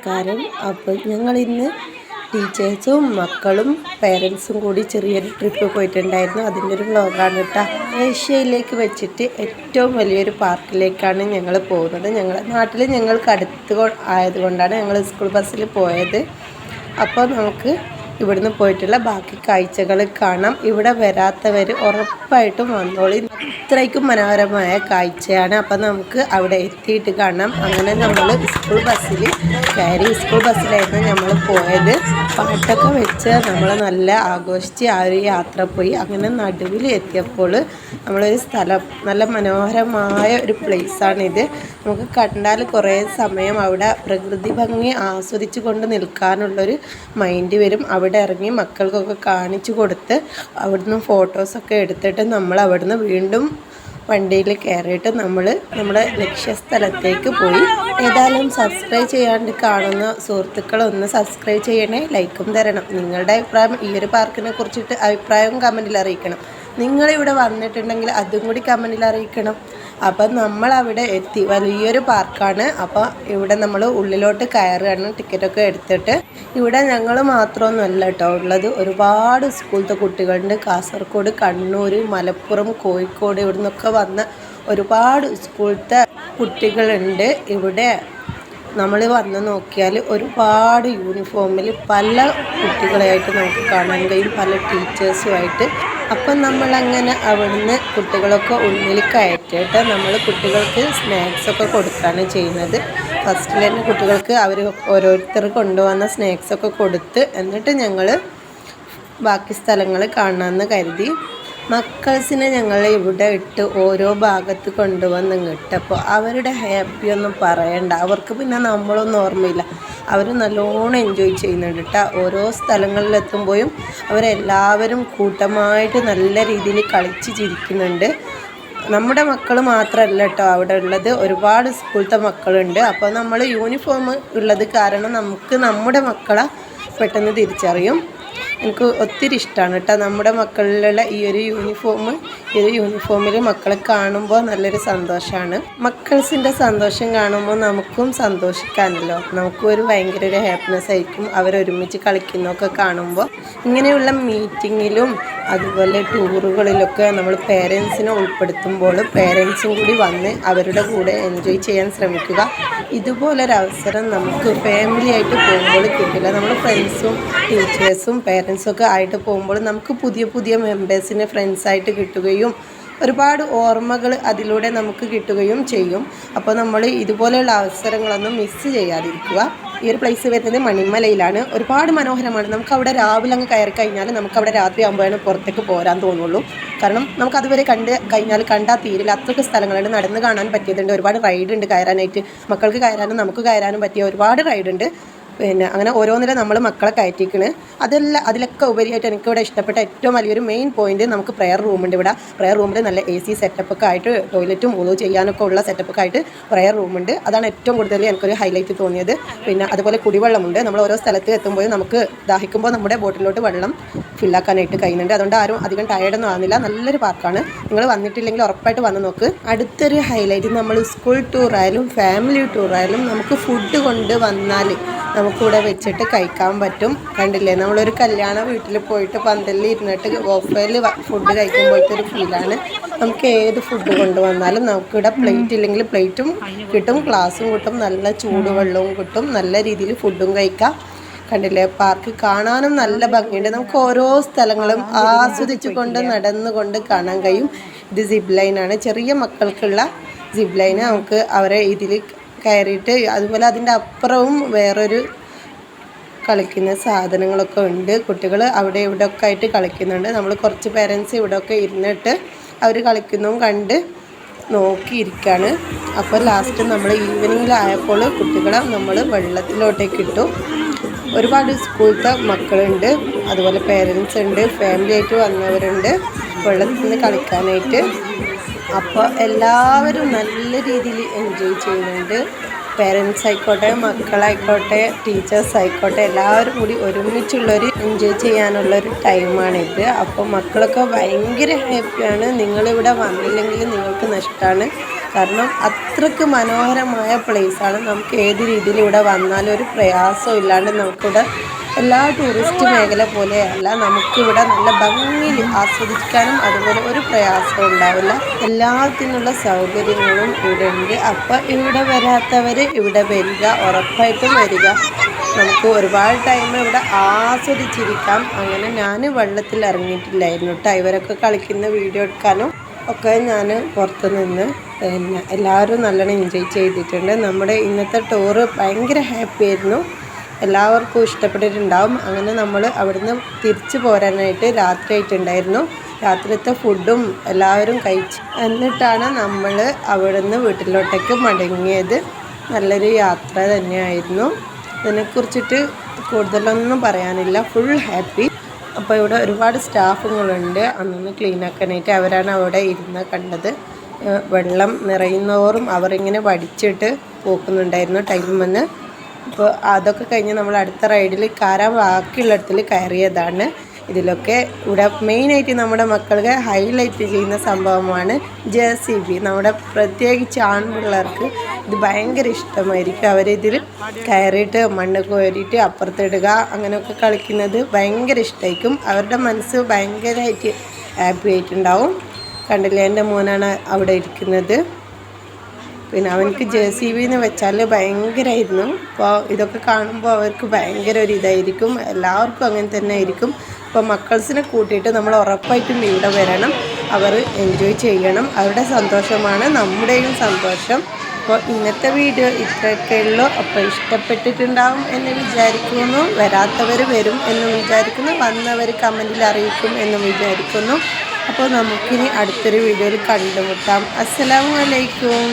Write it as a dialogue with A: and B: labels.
A: നമസ്കാരം അപ്പോൾ ഞങ്ങൾ ഇന്ന് ടീച്ചേഴ്സും മക്കളും പേരൻസും കൂടി ചെറിയൊരു ട്രിപ്പ് പോയിട്ടുണ്ടായിരുന്നു. അതിന്റെ ഒരു വ്ലോഗാണ് കേട്ടോ. ഏഷ്യയിലേക്ക് വെച്ചിട്ട് ഏറ്റവും വലിയൊരു പാർക്കിലേക്കാണ് ഞങ്ങൾ പോകുന്നത്. ഞങ്ങളുടെ നാട്ടിൽ ഞങ്ങൾക്ക് അടുത്ത് ആയതുകൊണ്ടാണ് ഞങ്ങൾ സ്കൂൾ ബസ്സിൽ പോയത്. അപ്പോൾ നമുക്ക് ഇവിടുന്ന് പോയിട്ടുള്ള ബാക്കി കാഴ്ചകൾ കാണാം. ഇവിടെ വരാത്തവർ ഉറപ്പായിട്ടും വന്നോളി. ഇത്രയ്ക്കും മനോഹരമായ കാഴ്ചയാണ്. അപ്പം നമുക്ക് അവിടെ എത്തിയിട്ട് കാണാം. അങ്ങനെ നമ്മൾ സ്കൂൾ ബസ്സിൽ കയറി സ്കൂൾ ബസ്സിലായിരുന്നു നമ്മൾ പോയത്. പാട്ടൊക്കെ വെച്ച് നമ്മൾ നല്ല ആഘോഷിച്ച് ആ ഒരു യാത്ര പോയി. അങ്ങനെ നടുവിൽ എത്തിയപ്പോൾ നമ്മളൊരു സ്ഥലം നല്ല മനോഹരമായ ഒരു പ്ലേസാണിത് നമുക്ക് കണ്ടാൽ കുറേ സമയം അവിടെ പ്രകൃതി ഭംഗി ആസ്വദിച്ചു കൊണ്ട് നിൽക്കാനുള്ളൊരു മൈൻഡ് വരും. അവിടെ ഇറങ്ങി മക്കൾക്കൊക്കെ കാണിച്ചു കൊടുത്ത് അവിടുന്ന് ഫോട്ടോസൊക്കെ എടുത്തിട്ട് നമ്മൾ അവിടുന്ന് വീണ്ടും വണ്ടിയിൽ കയറിയിട്ട് നമ്മൾ നമ്മുടെ ലക്ഷ്യസ്ഥലത്തേക്ക് പോയി. ഏതായാലും സബ്സ്ക്രൈബ് ചെയ്യാണ്ട് കാണുന്ന സുഹൃത്തുക്കളൊന്ന് സബ്സ്ക്രൈബ് ചെയ്യണേ ലൈക്കും തരണം. നിങ്ങളുടെ അഭിപ്രായം ഈ ഒരു പാർക്കിനെ കുറിച്ചിട്ട് അഭിപ്രായവും കമന്റിൽ അറിയിക്കണം. നിങ്ങളിവിടെ വന്നിട്ടുണ്ടെങ്കിൽ അതും കൂടി കമന്റിൽ അറിയിക്കണം. അപ്പം നമ്മൾ അവിടെ എത്തി. വലിയൊരു പാർക്കാണ്. അപ്പോൾ ഇവിടെ നമ്മൾ ഉള്ളിലോട്ട് കയറുകയാണ്. ടിക്കറ്റൊക്കെ എടുത്തിട്ട്. ഇവിടെ ഞങ്ങൾ മാത്രമൊന്നുമല്ല കേട്ടോ ഉള്ളത്. ഒരുപാട് സ്കൂളത്തെ കുട്ടികളുണ്ട്. കാസർഗോഡ് കണ്ണൂർ മലപ്പുറം കോഴിക്കോട് ഇവിടെ നിന്നൊക്കെ വന്ന ഒരുപാട് സ്കൂളത്തെ കുട്ടികളുണ്ട്. ഇവിടെ നമ്മൾ വന്ന് നോക്കിയാൽ ഒരുപാട് യൂണിഫോമിൽ പല കുട്ടികളെയായിട്ട് നമുക്ക് കാണാൻ കഴിയും. പല ടീച്ചേഴ്സുമായിട്ട് അപ്പം നമ്മളങ്ങനെ അവിടുന്ന് കുട്ടികളൊക്കെ ഉള്ളിൽ കയറ്റിയിട്ട് നമ്മൾ കുട്ടികൾക്ക് സ്നാക്സൊക്കെ കൊടുക്കുകയാണ് ചെയ്യുന്നത്. ഫസ്റ്റിൽ തന്നെ കുട്ടികൾക്ക് അവർ ഓരോരുത്തർ കൊണ്ടുവന്ന സ്നാക്സൊക്കെ കൊടുത്ത് എന്നിട്ട് ഞങ്ങൾ ബാക്കി സ്ഥലങ്ങൾ കാണാമെന്ന് കരുതി. മക്കൾസിനെ ഞങ്ങൾ ഇവിടെ ഇട്ട് ഓരോ ഭാഗത്ത് കൊണ്ടുവന്ന് ഇട്ടപ്പോൾ അവരുടെ ഹാപ്പി ഒന്നും പറയണ്ട. അവർക്ക് പിന്നെ നമ്മളൊന്നും ഓർമ്മയില്ല. അവർ നല്ലോണം എൻജോയ് ചെയ്യുന്നുണ്ട് കേട്ടോ ഓരോ സ്ഥലങ്ങളിലെത്തുമ്പോഴും അവരെല്ലാവരും കൂട്ടമായിട്ട് നല്ല രീതിയിൽ കളിച്ച് ചിരിക്കുന്നുണ്ട്. നമ്മുടെ മക്കൾ മാത്രമല്ല കേട്ടോ അവിടെ ഉള്ളത്. ഒരുപാട് സ്കൂളത്തെ മക്കളുണ്ട്. അപ്പോൾ നമ്മൾ യൂണിഫോം ഉള്ളത് കാരണം നമുക്ക് നമ്മുടെ മക്കളെ പെട്ടെന്ന് തിരിച്ചറിയും. എനിക്ക് ഒത്തിരി ഇഷ്ടമാണ് കേട്ടോ. നമ്മുടെ മക്കളിലുള്ള ഈ ഒരു യൂണിഫോം ഈ ഒരു യൂണിഫോമിൽ മക്കളെ കാണുമ്പോൾ നല്ലൊരു സന്തോഷമാണ് മക്കൾസിന്റെ സന്തോഷം കാണുമ്പോൾ നമുക്കും സന്തോഷിക്കാനല്ലോ. നമുക്കും ഒരു ഭയങ്കര ഒരു ഹാപ്പിനെസ് ആയിരിക്കും. അവരൊരുമിച്ച് കളിക്കുന്നതൊക്കെ കാണുമ്പോൾ ഇങ്ങനെയുള്ള മീറ്റിങ്ങിലും അതുപോലെ ടൂറുകളിലൊക്കെ നമ്മൾ പേരൻസിനെ ഉൾപ്പെടുത്തുമ്പോൾ പേരൻസും കൂടി വന്ന് അവരുടെ കൂടെ എൻജോയ് ചെയ്യാൻ ശ്രമിക്കുക. ഇതുപോലൊരവസരം നമുക്ക് ഫാമിലി ആയിട്ട് പോകുമ്പോൾ കിട്ടില്ല. നമ്മൾ ഫ്രണ്ട്സും ടീച്ചേഴ്സും പേരൻസും ഒക്കെ ആയിട്ട് പോകുമ്പോൾ നമുക്ക് പുതിയ പുതിയ മെമ്പേഴ്സിനെ ഫ്രണ്ട്സായിട്ട് കിട്ടുകയും ഒരുപാട് ഓർമ്മകൾ അതിലൂടെ നമുക്ക് കിട്ടുകയും ചെയ്യും. അപ്പോൾ നമ്മൾ ഇതുപോലെയുള്ള അവസരങ്ങളൊന്നും മിസ്സ് ചെയ്യാതിരിക്കുക. ഈ ഒരു പ്ലേസ് വരുന്നത് മണിമലയിലാണ്. ഒരുപാട് മനോഹരമാണ്. നമുക്ക് അവിടെ രാവിലെ അങ്ങ് കയറി കഴിഞ്ഞാൽ നമുക്ക് അവിടെ രാത്രി ആകുമ്പോഴാണ് പുറത്തേക്ക് പോരാൻ തോന്നുള്ളൂ. കാരണം നമുക്ക് അതുവരെ കണ്ട് കഴിഞ്ഞാൽ കണ്ടാൽ തീരില്ല. അത്രയ്ക്ക് സ്ഥലങ്ങളുണ്ട്. നടന്ന് കാണാൻ പറ്റിയതുണ്ട്. ഒരുപാട് റൈഡ് ഉണ്ട് കയറാനായിട്ട്. മക്കൾക്ക് കയറാനും നമുക്ക് കയറാനും പറ്റിയ ഒരുപാട് റൈഡ് ഉണ്ട്. പിന്നെ അങ്ങനെ ഓരോന്നിലും നമ്മൾ മക്കളെ കയറ്റിക്കണ്. അതെല്ലാം അതിലൊക്കെ ഉപരിയായിട്ട് എനിക്കിവിടെ ഇഷ്ടപ്പെട്ട ഏറ്റവും വലിയൊരു മെയിൻ പോയിന്റ് നമുക്ക് പ്രെയർ റൂമുണ്ട് ഇവിടെ. പ്രെയർ റൂമിൽ നല്ല എ സി സെറ്റപ്പൊക്കെ ആയിട്ട് ടോയ്ലറ്റും ഉളവ് ചെയ്യാനൊക്കെ ഉള്ള സെറ്റപ്പൊക്കെ ആയിട്ട് പ്രെയർ റൂമുണ്ട് അതാണ് ഏറ്റവും കൂടുതൽ എനിക്കൊരു ഹൈലൈറ്റ് തോന്നിയത്. പിന്നെ അതുപോലെ കുടിവെള്ളമുണ്ട്. നമ്മൾ ഓരോ സ്ഥലത്ത് എത്തുമ്പോൾ നമുക്ക് ദാഹിക്കുമ്പോൾ നമ്മുടെ ബോട്ടിലോട്ട് വെള്ളം ഫില്ലാക്കാനായിട്ട് കഴിയുന്നുണ്ട്. അതുകൊണ്ട് ആരും അധികം ടയേർഡൊന്നും ആവുന്നില്ല. നല്ലൊരു പാർക്കാണ് നിങ്ങൾ വന്നിട്ടില്ലെങ്കിൽ ഉറപ്പായിട്ട് വന്ന് നോക്ക്. അടുത്തൊരു ഹൈലൈറ്റ് നമ്മൾ സ്കൂൾ ടൂറായാലും ഫാമിലി ടൂറായാലും നമുക്ക് ഫുഡ് കൊണ്ട് വന്നാൽ നമുക്കിവിടെ വെച്ചിട്ട് കഴിക്കാൻ പറ്റും. കണ്ടില്ലേ നമ്മളൊരു കല്യാണ വീട്ടിൽ പോയിട്ട് പന്തലിൽ ഇരുന്നിട്ട് ഓഫറിൽ ഫുഡ് കഴിക്കുമ്പോഴത്തെ ഒരു ഫീലാണ് നമുക്ക് ഏത് ഫുഡ് കൊണ്ടുവന്നാലും നമുക്കിവിടെ പ്ലേറ്റ് ഇല്ലെങ്കിൽ പ്ലേറ്റും കിട്ടും ഗ്ലാസും കിട്ടും നല്ല ചൂടുവെള്ളവും കിട്ടും നല്ല രീതിയിൽ ഫുഡും കഴിക്കാം. കണ്ടില്ലേ പാർക്ക് കാണാനും നല്ല ഭംഗിയുണ്ട്. നമുക്ക് ഓരോ സ്ഥലങ്ങളും ആസ്വദിച്ചു കൊണ്ട് നടന്നുകൊണ്ട് കാണാൻ കഴിയും. ഇത് സിബ് ലൈനാണ് ചെറിയ മക്കൾക്കുള്ള സിബ് ലൈന് നമുക്ക് അവരെ ഇതിൽ കയറിയിട്ട് അതുപോലെ അതിന്റെ അപ്പുറവും വേറൊരു കളിക്കുന്ന സാധനങ്ങളൊക്കെ ഉണ്ട്. കുട്ടികൾ അവിടെ ഇവിടെ ഒക്കെ ആയിട്ട് കളിക്കുന്നുണ്ട്. നമ്മൾ കുറച്ച് പേരൻസ് ഇവിടെയൊക്കെ ഇരുന്നിട്ട് അവർ കളിക്കുന്നതും കണ്ട് നോക്കിയിരിക്കുകയാണ് അപ്പോൾ ലാസ്റ്റ് നമ്മൾ ഈവനിങ്ങിലായപ്പോൾ കുട്ടികളെ നമ്മൾ വെള്ളത്തിലോട്ടേക്ക് ഇട്ടു. ഒരുപാട് സ്കൂളത്തെ മക്കളുണ്ട്. അതുപോലെ പേരൻസ് ഉണ്ട്. ഫാമിലി ആയിട്ട് വന്നവരുണ്ട്. വെള്ളത്തിൽ നിന്ന് കളിക്കാനായിട്ട്. അപ്പോൾ എല്ലാവരും നല്ല രീതിയിൽ എൻജോയ് ചെയ്യുന്നുണ്ട്. പേരൻസ് ആയിക്കോട്ടെ മക്കളായിക്കോട്ടെ ടീച്ചേഴ്സ് ആയിക്കോട്ടെ എല്ലാവരും കൂടി ഒരുമിച്ചുള്ളൊരു എൻജോയ് ചെയ്യാനുള്ളൊരു ടൈമാണിത് അപ്പോൾ മക്കളൊക്കെ ഭയങ്കര ഹാപ്പിയാണ് നിങ്ങളിവിടെ വന്നില്ലെങ്കിൽ നിങ്ങൾക്ക് നഷ്ടമാണ്. കാരണം അത്രയ്ക്ക് മനോഹരമായ പ്ലേസാണ് നമുക്ക് ഏത് രീതിയിൽ ഇവിടെ വന്നാലും ഒരു പ്രയാസവും ഇല്ലാണ്ട് നമുക്കിവിടെ എല്ലാ ടൂറിസ്റ്റ് മേഖല പോലെയല്ല നമുക്കിവിടെ നല്ല ഭംഗി ആസ്വദിക്കാനും അതുപോലെ ഒരു പ്രയാസവും ഉണ്ടാവില്ല. എല്ലാത്തിനുള്ള സൗകര്യങ്ങളും ഇവിടെ ഉണ്ട് അപ്പം ഇവിടെ വരാത്തവർ ഇവിടെ വരിക ഉറപ്പായിട്ടും വരിക. നമുക്ക് ഒരുപാട് ടൈം ഇവിടെ ആസ്വദിച്ചിരിക്കാം. അങ്ങനെ ഞാൻ വെള്ളത്തിൽ ഇറങ്ങിയിട്ടില്ലായിരുന്നു കേട്ടോ ഇവരൊക്കെ കളിക്കുന്ന വീഡിയോ എടുക്കാനും ഒക്കെ ഞാൻ പുറത്ത് നിന്ന് എല്ലാവരും നല്ലോണം എൻജോയ് ചെയ്തിട്ടുണ്ട്. നമ്മുടെ ഇന്നത്തെ ടൂറ് ഭയങ്കര ഹാപ്പി ആയിരുന്നു. എല്ലാവർക്കും ഇഷ്ടപ്പെട്ടിട്ടുണ്ടാവും. അങ്ങനെ നമ്മൾ അവിടുന്ന് തിരിച്ചു പോരാനായിട്ട് രാത്രിയായിട്ടുണ്ടായിരുന്നു. രാത്രിത്തെ ഫുഡും എല്ലാവരും കഴിച്ച് എന്നിട്ടാണ് നമ്മൾ അവിടുന്ന് വീട്ടിലോട്ടേക്ക് മടങ്ങിയത്. നല്ലൊരു യാത്ര തന്നെയായിരുന്നു. ഇതിനെക്കുറിച്ചിട്ട് കൂടുതലൊന്നും പറയാനില്ല. ഫുൾ ഹാപ്പി അപ്പോൾ ഇവിടെ ഒരുപാട് സ്റ്റാഫുകളുണ്ട്. അന്നൊന്ന് ക്ലീൻ ആക്കാനായിട്ട് അവരാണ് അവിടെ ഇരുന്ന് കണ്ടത്. വെള്ളം നിറയുന്നതോറും അവരിങ്ങനെ വടിച്ചിട്ട് പോക്കുന്നുണ്ടായിരുന്നു വന്ന് അപ്പോൾ അതൊക്കെ കഴിഞ്ഞ് നമ്മൾ അടുത്ത റൈഡിൽ കയറാൻ ബാക്കിയുള്ളിടത്തിൽ കയറിയതാണ്. ഇതിലൊക്കെ ഇവിടെ മെയിനായിട്ട് നമ്മുടെ മക്കൾക്ക് ഹൈലൈറ്റ് ചെയ്യുന്ന സംഭവമാണ് ജെ സി ബി. നമ്മുടെ പ്രത്യേകിച്ച് ആൺപിള്ളേർക്ക് ഇത് ഭയങ്കര ഇഷ്ടമായിരിക്കും. അവരിതിൽ കയറിയിട്ട് മണ്ണ് കോരിയിട്ട് അപ്പുറത്തിടുക അങ്ങനെയൊക്കെ കളിക്കുന്നത് ഭയങ്കര ഇഷ്ടമായിരിക്കും അവരുടെ മനസ്സ് ഭയങ്കരമായിട്ട് ഹാപ്പി ആയിട്ടുണ്ടാവും. കണ്ടില്ലേ എന്റെ മോനാണ് അവിടെ ഇരിക്കുന്നത്. പിന്നെ അവനക്ക് ജെ സി ബി എന്ന് വെച്ചാൽ ഭയങ്കരമായിരുന്നു അപ്പോൾ ഇതൊക്കെ കാണുമ്പോൾ അവർക്ക് ഭയങ്കര ഒരു ഇതായിരിക്കും. എല്ലാവർക്കും അങ്ങനെ തന്നെ ആയിരിക്കും. അപ്പോൾ മക്കൾസിനെ കൂട്ടിയിട്ട് നമ്മൾ ഉറപ്പായിട്ടും ഇവിടെ വരണം. അവർ എൻജോയ് ചെയ്യണം. അവരുടെ സന്തോഷമാണ് നമ്മുടെയും സന്തോഷം. അപ്പോൾ ഇന്നത്തെ വീഡിയോ ഇത്രയൊക്കെ ഉള്ളൂ. അപ്പോൾ ഇഷ്ടപ്പെട്ടിട്ടുണ്ടാവും എന്ന് വിചാരിക്കുന്നു. വരാത്തവർ വരും എന്ന് വിചാരിക്കുന്നു. വന്നവർ കമന്റിൽ അറിയിക്കും എന്ന് വിചാരിക്കുന്നു. അപ്പോൾ നമുക്കിനി അടുത്തൊരു വീഡിയോയിൽ കണ്ടുമുട്ടാം. അസ്സലാമു അലൈക്കും.